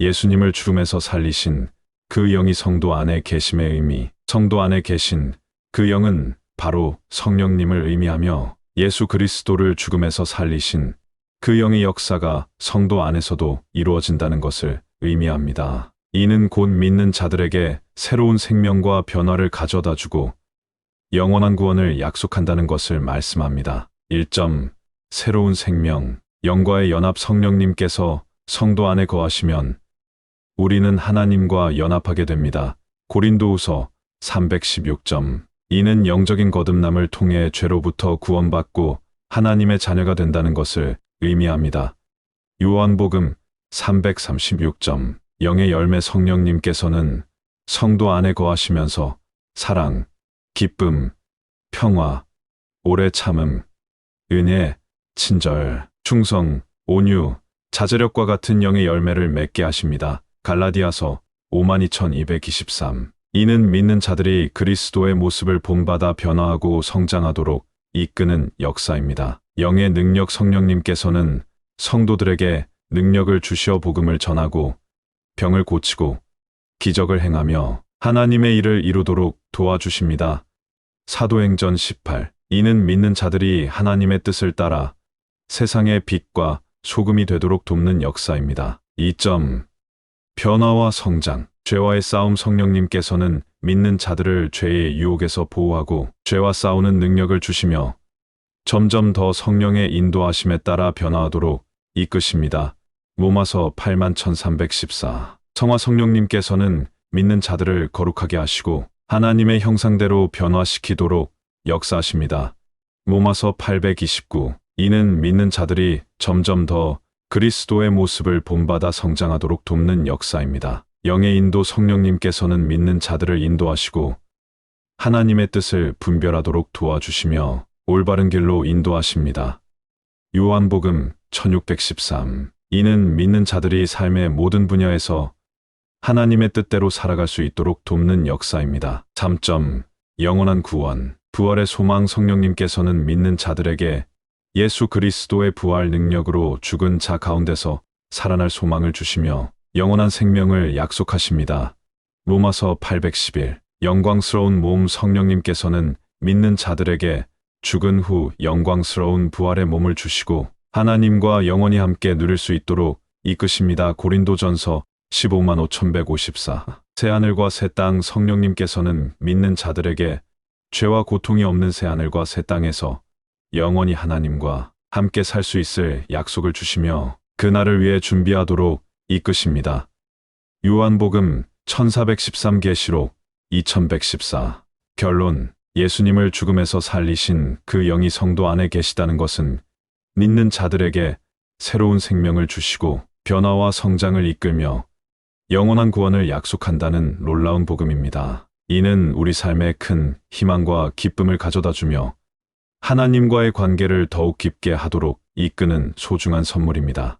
예수님을 죽음에서 살리신 그 영이 성도 안에 계심의 의미, 성도 안에 계신 그 영은 바로 성령님을 의미하며 예수 그리스도를 죽음에서 살리신 그 영의 역사가 성도 안에서도 이루어진다는 것을 의미합니다. 이는 곧 믿는 자들에게 새로운 생명과 변화를 가져다 주고 영원한 구원을 약속한다는 것을 말씀합니다. 1점 새로운 생명, 영과의 연합 성령님께서 성도 안에 거하시면 우리는 하나님과 연합하게 됩니다. 고린도후서 316점 이는 영적인 거듭남을 통해 죄로부터 구원받고 하나님의 자녀가 된다는 것을 의미합니다. 요한복음 336점 영의 열매 성령님께서는 성도 안에 거하시면서 사랑, 기쁨, 평화, 오래 참음, 은혜, 친절, 충성, 온유, 자제력과 같은 영의 열매를 맺게 하십니다. 갈라디아서 52,223 이는 믿는 자들이 그리스도의 모습을 본받아 변화하고 성장하도록 이끄는 역사입니다. 영의 능력 성령님께서는 성도들에게 능력을 주시어 복음을 전하고 병을 고치고 기적을 행하며 하나님의 일을 이루도록 도와주십니다. 사도행전 18 이는 믿는 자들이 하나님의 뜻을 따라 세상의 빛과 소금이 되도록 돕는 역사입니다. 2점 변화와 성장 죄와의 싸움 성령님께서는 믿는 자들을 죄의 유혹에서 보호하고 죄와 싸우는 능력을 주시며 점점 더 성령의 인도하심에 따라 변화하도록 이끄십니다. 로마서 81,314 성화 성령님께서는 믿는 자들을 거룩하게 하시고 하나님의 형상대로 변화시키도록 역사하십니다. 로마서 829 이는 믿는 자들이 점점 더 그리스도의 모습을 본받아 성장하도록 돕는 역사입니다. 영의 인도 성령님께서는 믿는 자들을 인도하시고 하나님의 뜻을 분별하도록 도와주시며 올바른 길로 인도하십니다. 요한복음 1613 이는 믿는 자들이 삶의 모든 분야에서 하나님의 뜻대로 살아갈 수 있도록 돕는 역사입니다. 3점 영원한 구원 부활의 소망 성령님께서는 믿는 자들에게 예수 그리스도의 부활 능력으로 죽은 자 가운데서 살아날 소망을 주시며 영원한 생명을 약속하십니다. 로마서 811 영광스러운 몸 성령님께서는 믿는 자들에게 죽은 후 영광스러운 부활의 몸을 주시고 하나님과 영원히 함께 누릴 수 있도록 이끄십니다. 고린도전서 15만 5154 새하늘과 새 땅 성령님께서는 믿는 자들에게 죄와 고통이 없는 새하늘과 새 땅에서 영원히 하나님과 함께 살 수 있을 약속을 주시며 그날을 위해 준비하도록 이끄십니다. 요한복음 1413계시록 2114 결론 예수님을 죽음에서 살리신 그 영이 성도 안에 계시다는 것은 믿는 자들에게 새로운 생명을 주시고 변화와 성장을 이끌며 영원한 구원을 약속한다는 놀라운 복음입니다. 이는 우리 삶에 큰 희망과 기쁨을 가져다 주며 하나님과의 관계를 더욱 깊게 하도록 이끄는 소중한 선물입니다.